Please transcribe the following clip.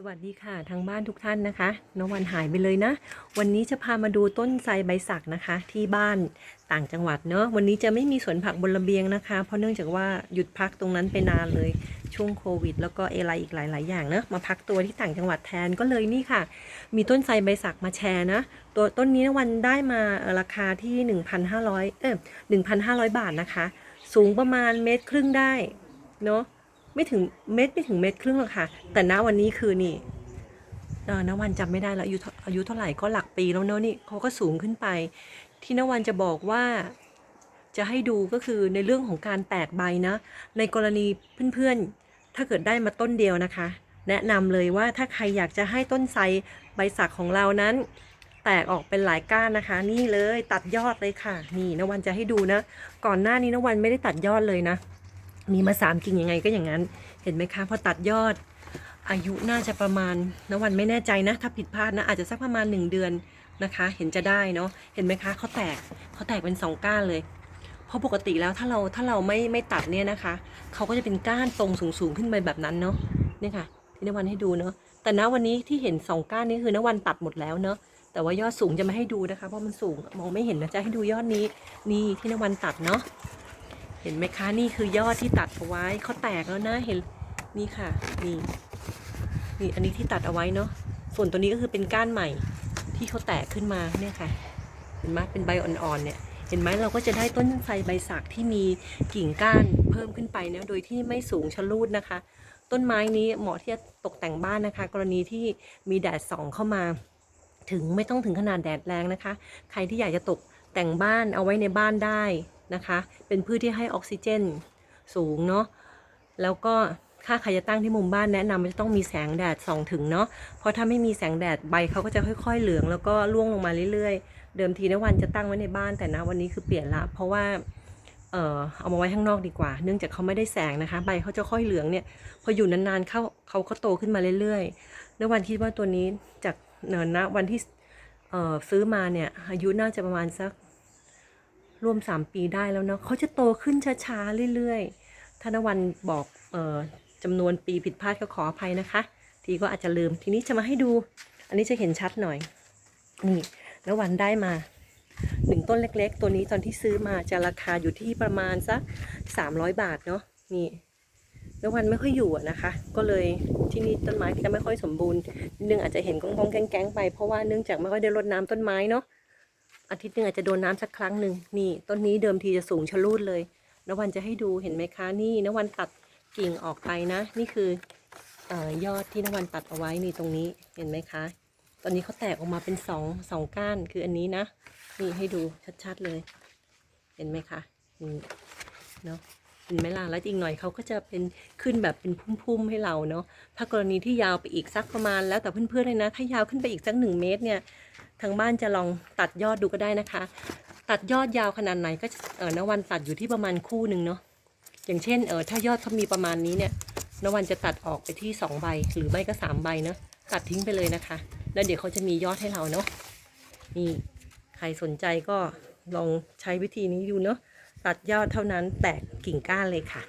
สวัสดีค่ะทางบ้านทุกท่านนะคะน้องวันหายไปเลยนะ วันนี้จะพามาดูต้นไทรใบสักนะคะ ที่บ้านต่างจังหวัดเนาะวันนี้จะไม่มีสวนผักบนระเบียงนะคะ เพราะเนื่องจากว่าหยุดพักตรงนั้นไปนานเลยช่วงโควิด แล้วก็เอไรอีกหลาย ๆ อย่างเนาะมาพักตัวที่ต่างจังหวัดแทนก็เลยนี่ค่ะ มีต้นไทรใบสักมาแชร์นะ ตัวต้นนี้นะวันได้มาราคาที่ 1,500เออ1,500 บาทนะคะ สูงประมาณเมตรครึ่งได้เนาะ ไม่ถึงเม็ดไม่ถึงเม็ดครึ่งหรอกค่ะ แต่ณวันนี้คือนี่เออนวันจำไม่ได้แล้วอายุอายุเท่าไหร่ก็หลักปีแล้วเนอะนี่เขาก็สูงขึ้นไป ที่นวันจะบอกว่าจะให้ดูก็คือในเรื่องของการแตกใบนะ ในกรณีเพื่อนๆ ถ้าเกิดได้มาต้นเดียวนะคะ แนะนำเลยว่าถ้าใครอยากจะให้ต้นไทรใบสักของเรานั้น แตกออกเป็นหลายก้านนะคะ นี่เลยตัดยอดเลยค่ะ นี่นวันจะให้ดูนะ ก่อนหน้านี้นวันไม่ได้ตัดยอดเลยนะ มีมาสามกิ่งยังไงก็อย่างนั้น เห็นไหมคะพอตัดยอดอายุน่าจะประมาณนวันไม่แน่ใจนะ ถ้าผิดพลาดนะอาจจะสักประมาณ 1 เดือนนะคะ เห็นจะได้เนาะเห็นไหมคะเขาแตกเขาแตกเป็นสองก้านเลย เพราะปกติแล้วถ้าเราถ้าเราไม่ไม่ตัดเนี่ยนะคะเขาก็จะเป็นก้านตรงสูงๆขึ้นไปแบบนั้นเนาะนี่ค่ะ ที่นวันให้ดูเนาะแต่ณวันนี้ที่เห็นสองก้านนี้คือนวันตัดหมดแล้วเนาะแต่ว่ายอดสูงจะไม่ให้ดูนะคะ เพราะมันสูงมองไม่เห็นนะจะให้ดูยอดนี้นี่ที่นวันตัดเนาะ เห็นไหมคะนี่คือยอดที่ตัดเอาไว้เขาแตกแล้วนะเห็นนี่ค่ะนี่นี่อันนี้ที่ตัดเอาไว้เนาะส่วนตัวนี้ก็คือเป็นก้านใหม่ที่เขาแตกขึ้นมาเนี่ยค่ะเห็นไหมเป็นใบอ่อนๆเนี่ยเห็นไหมเราก็จะได้ต้นไทรใบสักที่มีกิ่งก้านเพิ่มขึ้นไปนะโดยที่ไม่สูงชะลูดนะคะ ต้นไม้นี้เหมาะที่จะตกแต่งบ้านนะคะ กรณีที่มีแดดส่องเข้ามา ถึงไม่ต้องถึงขนาดแดดแรงนะคะ ใครที่อยากจะตกแต่งบ้านเอาไว้ในบ้านได้ นะคะ เป็นพืชที่ให้ออกซิเจนสูงเนาะแล้วก็ถ้าใครจะตั้งที่มุมบ้านแนะนำว่าจะต้องมีแสงแดดส่องถึงเนาะเพราะถ้าไม่มีแสงแดดใบเขาก็จะค่อย ๆ เหลืองแล้วก็ร่วงลงมาเรื่อยๆ เดิมทีนะวันจะตั้งไว้ในบ้านแต่นะวันนี้คือเปลี่ยนละ เพราะว่าเออเอามาไว้ข้างนอกดีกว่า เนื่องจากเขาไม่ได้แสงนะคะ ใบเขาจะค่อยเหลืองเนี่ย พออยู่นานๆเข้าเขาก็โตขึ้นมาเรื่อยๆแล้ววันคิดว่าตัวนี้จากเนินนะวันที่เออซื้อมาเนี่ยอายุน่าจะประมาณสัก รวมสามปีได้แล้วเนาะเขาจะโตขึ้นช้าๆเรื่อยๆธนวันบอกเอ่อจำนวนปีผิดพลาดก็ขออภัยนะคะ ทีก็อาจจะลืมทีนี้จะมาให้ดู อันนี้จะเห็นชัดหน่อย นี่แล้ววันได้มาหนึ่งต้นเล็กๆ ตัวนี้ตอนที่ซื้อมาจะราคาอยู่ที่ประมาณสักสามร้อยบาทเนาะนี่แล้ววันไม่ค่อยอยู่นะคะ ก็เลยที่นี่ต้นไม้จะไม่ค่อยสมบูรณ์นึงอาจจะเห็นกองกองๆแก๊งๆไปเพราะว่าเนื่องจากไม่ค่อยได้รดน้ำต้นไม้เนาะ อาทิตย์หนึงอาจจะโดนน้ำสักครั้งหนึ่งนี่ต้นนี้เดิมทีจะสูงชะลูดเลยนวันจะให้ดูเห็นไหมคะนี่นวันตัดกิ่งออกไปนะ นี่คือเอ่อยอดที่นวันตัดเอาไว้นี่ตรงนี้เห็นไหมคะ ตอนนี้เขาแตกออกมาเป็นสองสองก้านคืออันนี้นะนี่ให้ดูชัดๆเลย เห็นไหมคะนี่เนาะเห็นไหมล่ะแล้วอีกหน่อยเขาก็จะเป็นขึ้นแบบเป็นพุ่มๆให้เราเนาะถ้ากรณีที่ยาวไปอีกสักประมาณแล้วแต่เพื่อนๆเลยนะ ถ้ายาวขึ้นไปอีกสักหนึ่งเมตรเนี่ย ทางบ้านจะลองตัดยอดดูก็ได้นะคะ ตัดยอดยาวขนาดไหนก็เออนวันตัดอยู่ที่ประมาณคู่หนึ่งเนาะอย่างเช่นเออถ้ายอดเขามีประมาณนี้เนี่ยนวันจะตัดออกไปที่สองใบ หรือไม่ก็สามใบเนาะตัดทิ้งไปเลยนะคะ แล้วเดี๋ยวเขาจะมียอดให้เราเนาะนี่ใครสนใจก็ลองใช้วิธีนี้ดูเนาะตัดยอดเท่านั้นแตกกิ่งก้านเลยค่ะ